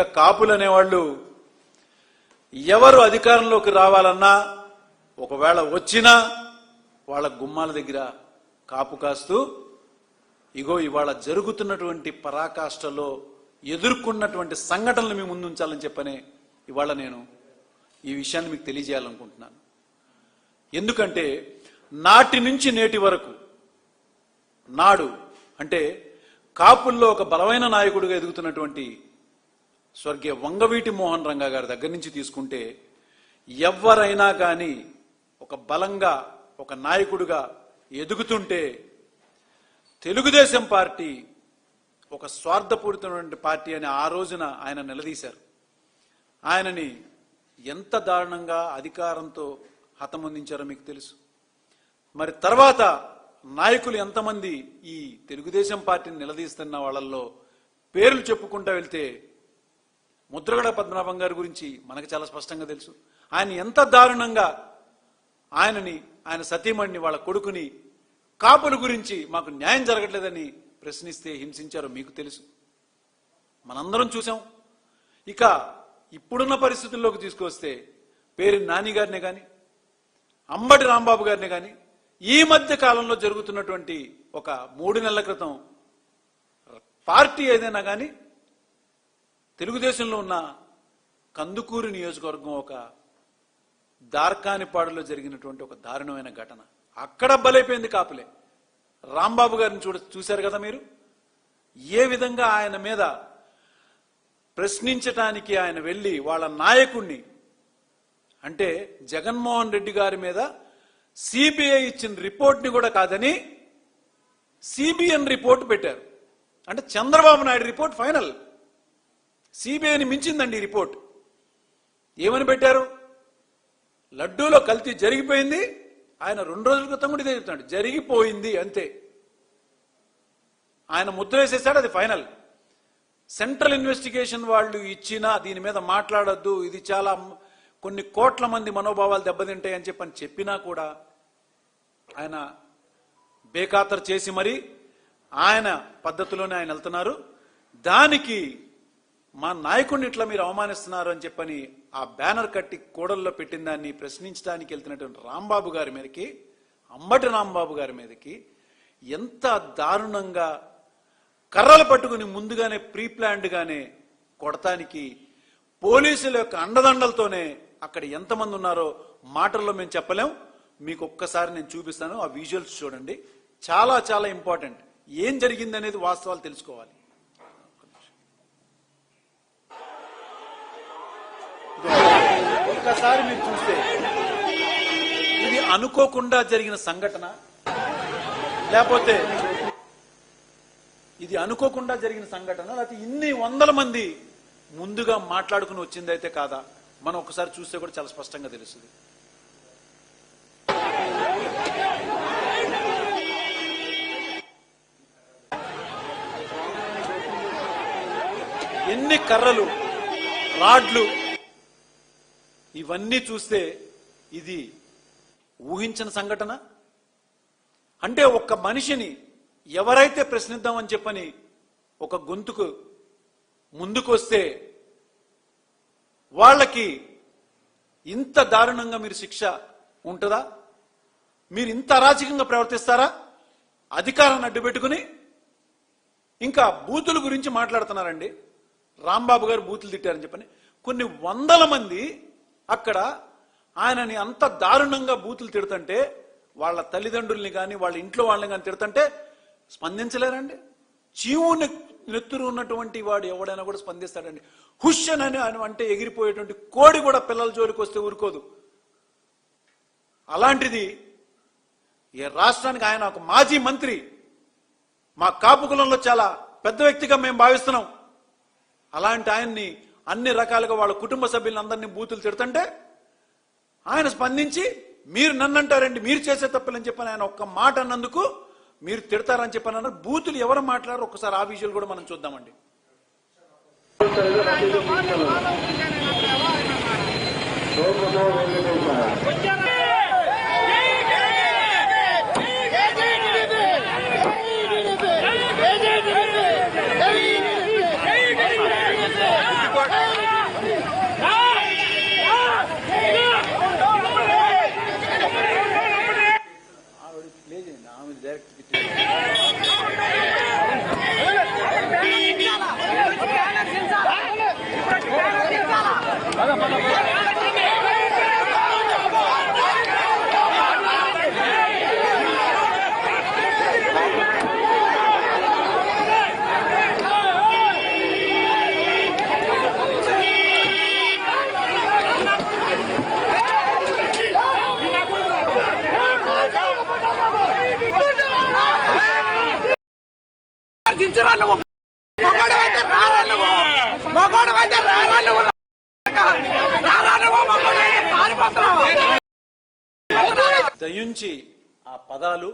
ఇక కాపులు అనేవాళ్ళు ఎవరు అధికారంలోకి రావాలన్నా ఒకవేళ వచ్చినా వాళ్ళ గుమ్మాల దగ్గర కాపు కాస్తూ ఇగో ఇవాళ జరుగుతున్నటువంటి పరాకాష్ఠలో ఎదుర్కొన్నటువంటి సంఘటనలు మీ ముందు ఉంచాలని చెప్పనే ఇవాళ నేను ఈ విషయాన్ని మీకు తెలియజేయాలనుకుంటున్నాను. ఎందుకంటే నాటి నుంచి నేటి వరకు నాడు అంటే కాపుల్లో ఒక బలమైన నాయకుడిగా ఎదుగుతున్నటువంటి స్వర్గీయ వంగవీటి మోహన్ రంగా గారి దగ్గర నుంచి తీసుకుంటే ఎవరైనా కానీ ఒక బలంగా ఒక నాయకుడిగా ఎదుగుతుంటే తెలుగుదేశం పార్టీ ఒక స్వార్థపూరితమైనటువంటి పార్టీ అని ఆ రోజున ఆయన నిలదీశారు. ఆయనని ఎంత దారుణంగా అధికారంతో హతమొందించారో మీకు తెలుసు. మరి తర్వాత నాయకులు ఎంతమంది ఈ తెలుగుదేశం పార్టీని నిలదీస్తున్న వాళ్ళల్లో పేర్లు చెప్పుకుంటా వెళ్తే ముద్రగడ పద్మనాభం గారి గురించి మనకు చాలా స్పష్టంగా తెలుసు. ఆయన ఎంత దారుణంగా ఆయనని ఆయన సతీమణిని వాళ్ళ కొడుకుని కాపుల గురించి మాకు న్యాయం జరగట్లేదని ప్రశ్నిస్తే హింసించారో మీకు తెలుసు. మనందరం చూసాం ఇక ఇప్పుడున్న పరిస్థితుల్లోకి తీసుకొస్తే పేరు నాని గారినే కానీ అంబటి రాంబాబు గారిని కానీ ఈ మధ్య కాలంలో జరుగుతున్నటువంటి ఒక మూడు నెలల క్రితం పార్టీ ఏదైనా కానీ తెలుగుదేశంలో ఉన్న కందుకూరు నియోజకవర్గం ఒక దార్కానిపాడులో జరిగినటువంటి ఒక దారుణమైన ఘటన. అక్కడ బలైపోయింది కాపులే. రాంబాబు గారిని చూడ చూశారు కదా మీరు? ఏ విధంగా ఆయన మీద ప్రశ్నించటానికి ఆయన వెళ్ళి వాళ్ళ నాయకుణ్ణి అంటే జగన్మోహన్ రెడ్డి గారి మీద సిబిఐ ఇచ్చిన రిపోర్ట్ని కూడా కాదని సిబిఎన్ రిపోర్ట్ పెట్టారు. అంటే చంద్రబాబు నాయుడు రిపోర్ట్ ఫైనల్. సిబిఐని మించిందండి రిపోర్ట్. ఏమని పెట్టారు? లడ్డూలో కల్తీ జరిగిపోయింది. ఆయన రెండు రోజుల క్రితం కూడా ఇదే చెప్తున్నాడు. జరిగిపోయింది అంతే. ఆయన ముద్ర వేసేసాడు అది ఫైనల్. సెంట్రల్ ఇన్వెస్టిగేషన్ వాళ్ళు ఇచ్చినా దీని మీద మాట్లాడొద్దు. ఇది చాలా కొన్ని కోట్ల మంది మనోభావాలు దెబ్బతింటాయి అని చెప్పని చెప్పినా కూడా ఆయన బేఖాతరు చేసి మరి ఆయన పద్ధతిలోనే ఆయన వెళ్తున్నారు. దానికి మా నాయకుడిని ఇట్లా మీరు అవమానిస్తున్నారు అని చెప్పని ఆ బ్యానర్ కట్టి కూడల్లో పెట్టిన దాన్ని ప్రశ్నించడానికి వెళ్తున్నటువంటి రాంబాబు గారి మీదకి అంబటి రాంబాబు గారి మీదకి ఎంత దారుణంగా కర్రలు పట్టుకుని ముందుగానే ప్రీ ప్లాన్డ్గానే కొడతానికి కొడటానికి పోలీసుల యొక్క అండదండలతోనే అక్కడ ఎంతమంది ఉన్నారో మాటల్లో మేము చెప్పలేం. మీకు ఒక్కసారి నేను చూపిస్తాను ఆ విజువల్స్ చూడండి. చాలా చాలా ఇంపార్టెంట్ ఏం జరిగింది అనేది వాస్తవాలు తెలుసుకోవాలి. ఒక్కసారి మీరు చూస్తే ఇది అనుకోకుండా జరిగిన సంఘటన లేకపోతే ఇది అనుకోకుండా జరిగిన సంఘటన లేకపోతే ఇన్ని వందల మంది ముందుగా మాట్లాడుకుని వచ్చిందైతే కాదా? మనం ఒకసారి చూస్తే కూడా చాలా స్పష్టంగా తెలుస్తుంది. ఎన్ని కర్రలు రాడ్లు ఇవన్నీ చూస్తే ఇది ఊహించిన సంఘటన? అంటే ఒక్క మనిషిని ఎవరైతే ప్రశ్నిద్దామని చెప్పని ఒక గొంతుకు ముందుకు వస్తే వాళ్ళకి ఇంత దారుణంగా మీరు శిక్ష ఉంటుందా? మీరు ఇంత అరాచకంగా ప్రవర్తిస్తారా? అధికారాన్ని అడ్డుపెట్టుకుని ఇంకా బూతుల గురించి మాట్లాడుతున్నారండి. రాంబాబు గారు బూతులు తిట్టారని చెప్పని. కొన్ని వందల మంది అక్కడ ఆయనని అంత దారుణంగా బూతులు తిడుతుంటే వాళ్ళ తల్లిదండ్రుల్ని కానీ వాళ్ళ ఇంట్లో వాళ్ళని కానీ తిడుతుంటే స్పందించలేరండి. చీవు నెత్తురు ఉన్నటువంటి వాడు ఎవడైనా కూడా స్పందిస్తాడండి. హుషన్ అని ఆయన అంటే ఎగిరిపోయేటువంటి కోడి కూడా పిల్లల జోలికి వస్తే ఊరుకోదు. అలాంటిది ఈ రాష్ట్రానికి ఆయన ఒక మాజీ మంత్రి. మా కాపు కులంలో చాలా పెద్ద వ్యక్తిగా మేము భావిస్తున్నాం. అలాంటి ఆయన్ని అన్ని రకాలుగా వాళ్ళ కుటుంబ సభ్యులందరినీ బూతులు తిడుతుంటే ఆయన స్పందించి మీరు నన్ను అంటారండి మీరు చేసే తప్పులని చెప్పని ఆయన ఒక్క మాట అన్నందుకు మీరు తిడతారని చెప్పని అన్నారు. బూతులు ఎవరు మాట్లాడారు? ఒకసారి ఆ విజువల్ కూడా మనం చూద్దామండి. జై 진짜라는 거. దయించి ఆ పదాలు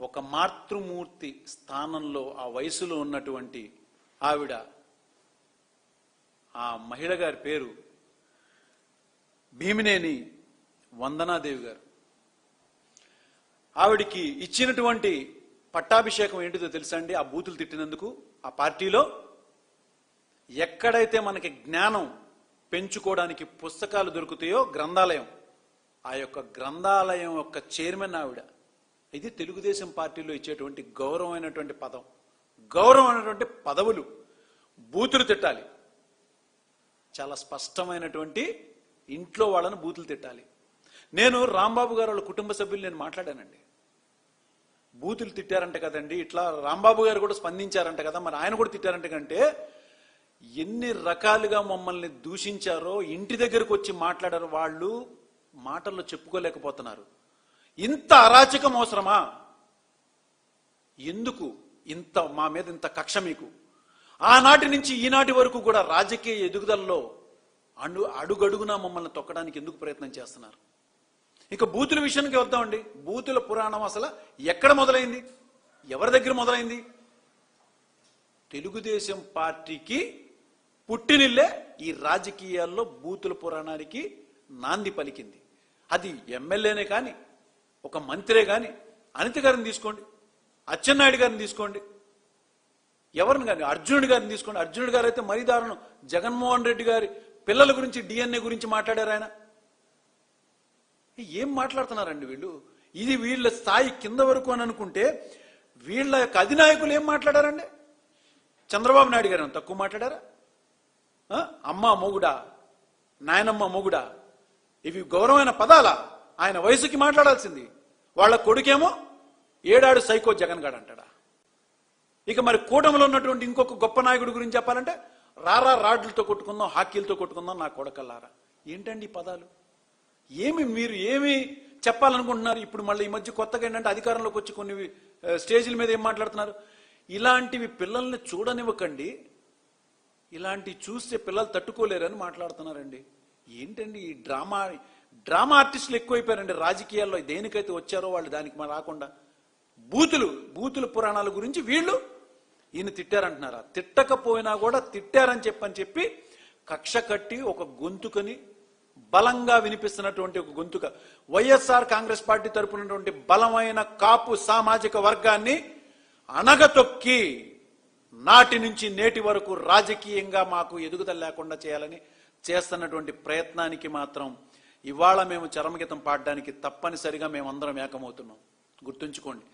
ఒక మాతృమూర్తి స్థానంలో ఆ వయసులో ఉన్నటువంటి ఆవిడ ఆ మహిళ గారి పేరు భీమినేని వందనాదేవి గారు. ఆవిడికి ఇచ్చినటువంటి పట్టాభిషేకం ఏంటిదో తెలుసా అండి ఆ బూతులు తిట్టినందుకు ఆ పార్టీలో ఎక్కడైతే మనకి జ్ఞానం పెంచుకోవడానికి పుస్తకాలు దొరుకుతాయో గ్రంథాలయం ఆ యొక్క గ్రంథాలయం యొక్క చైర్మన్ ఆవిడ. ఇది తెలుగుదేశం పార్టీలో ఇచ్చేటువంటి గౌరవమైనటువంటి పదం. గౌరవమైనటువంటి పదవులు. బూతులు తిట్టాలి. చాలా స్పష్టమైనటువంటి ఇంట్లో వాళ్ళని బూతులు తిట్టాలి. నేను రాంబాబు గారు వాళ్ళ కుటుంబ సభ్యులు నేను మాట్లాడానండి. బూతులు తిట్టారంట కదండి. ఇట్లా రాంబాబు గారు కూడా స్పందించారంట కదా. మరి ఆయన కూడా తిట్టారంట కంటే ఎన్ని రకాలుగా మమ్మల్ని దూషించారో ఇంటి దగ్గరకు వచ్చి మాట్లాడారు వాళ్ళు మాటల్లో చెప్పుకోలేకపోతున్నారు. ఇంత అరాచకం అవసరమా? ఎందుకు ఇంత మా మీద ఇంత కక్ష మీకు? ఆనాటి నుంచి ఈనాటి వరకు కూడా రాజకీయ ఎదుగుదలలో అడు అడుగడుగునా మమ్మల్ని తొక్కడానికి ఎందుకు ప్రయత్నం చేస్తున్నారు? ఇక బూతుల విషయానికి వద్దామండి. బూతుల పురాణం అసలు ఎక్కడ మొదలైంది? ఎవరి దగ్గర మొదలైంది? తెలుగుదేశం పార్టీకి పుట్టినిల్లే ఈ రాజకీయాల్లో బూతుల పురాణానికి నాంది పలికింది. అది ఎమ్మెల్యేనే కానీ ఒక మంత్రే కానీ అనిత గారిని తీసుకోండి అచ్చెన్నాయుడు గారిని తీసుకోండి ఎవరిని కానీ అర్జునుడి గారిని తీసుకోండి. అర్జునుడు గారు అయితే మరీ దారుణం. జగన్మోహన్ రెడ్డి గారి పిల్లల గురించి డిఎన్ఏ గురించి మాట్లాడారు ఆయన. ఏం మాట్లాడుతున్నారండి వీళ్ళు? ఇది వీళ్ళ స్థాయి కింద వరకు అని అనుకుంటే వీళ్ళ యొక్క అధినాయకులు ఏం మాట్లాడారండి? చంద్రబాబు నాయుడు గారు తక్కువ మాట్లాడారా? అమ్మ మొగుడా నాయనమ్మ మొగుడా ఇవి గౌరవమైన పదాల ఆయన వయసుకి మాట్లాడాల్సింది వాళ్ళ కొడుకేమో ఏడాడు సైకో జగన్ గాడు అంటాడా? ఇక మరి కూటమిలో ఉన్నటువంటి ఇంకొక గొప్ప నాయకుడి గురించి చెప్పాలంటే రారా రాడ్లతో కొట్టుకుందాం హాకీలతో కొట్టుకుందాం నా కొడకల్లారా. ఏంటండి ఈ పదాలు? ఏమి మీరు ఏమి చెప్పాలనుకుంటున్నారు? ఇప్పుడు మళ్ళీ ఈ మధ్య కొత్తగా ఏంటంటే అధికారంలోకి వచ్చి కొన్ని స్టేజీల మీద ఏం మాట్లాడుతున్నారు? ఇలాంటివి పిల్లల్ని చూడనివ్వకండి. ఇలాంటివి చూస్తే పిల్లలు తట్టుకోలేరని మాట్లాడుతున్నారండి. ఏంటండి ఈ డ్రామా డ్రామా ఆర్టిస్టులు ఎక్కువైపోయారండి. రాజకీయాల్లో దేనికైతే వచ్చారో వాళ్ళు దానికి మా రాకుండా. బూతులు బూతుల పురాణాల గురించి వీళ్ళు ఈయన తిట్టారంటున్నారా. తిట్టకపోయినా కూడా తిట్టారని చెప్పని చెప్పి కక్ష కట్టి ఒక గొంతుకని బలంగా వినిపిస్తున్నటువంటి ఒక గొంతుక. వైఎస్ఆర్ కాంగ్రెస్ పార్టీ తరపునటువంటి బలమైన కాపు సామాజిక వర్గాన్ని అణగతొక్కి నాటి నుంచి నేటి వరకు రాజకీయంగా మాకు ఎదుగుదల లేకుండా చేయాలని చేస్తున్నటువంటి ప్రయత్నానికి మాత్రం ఇవాళ మేము చరమగీతం పాడడానికి తప్పనిసరిగా మేమందరం ఏకమవుతున్నాం. గుర్తుంచుకోండి.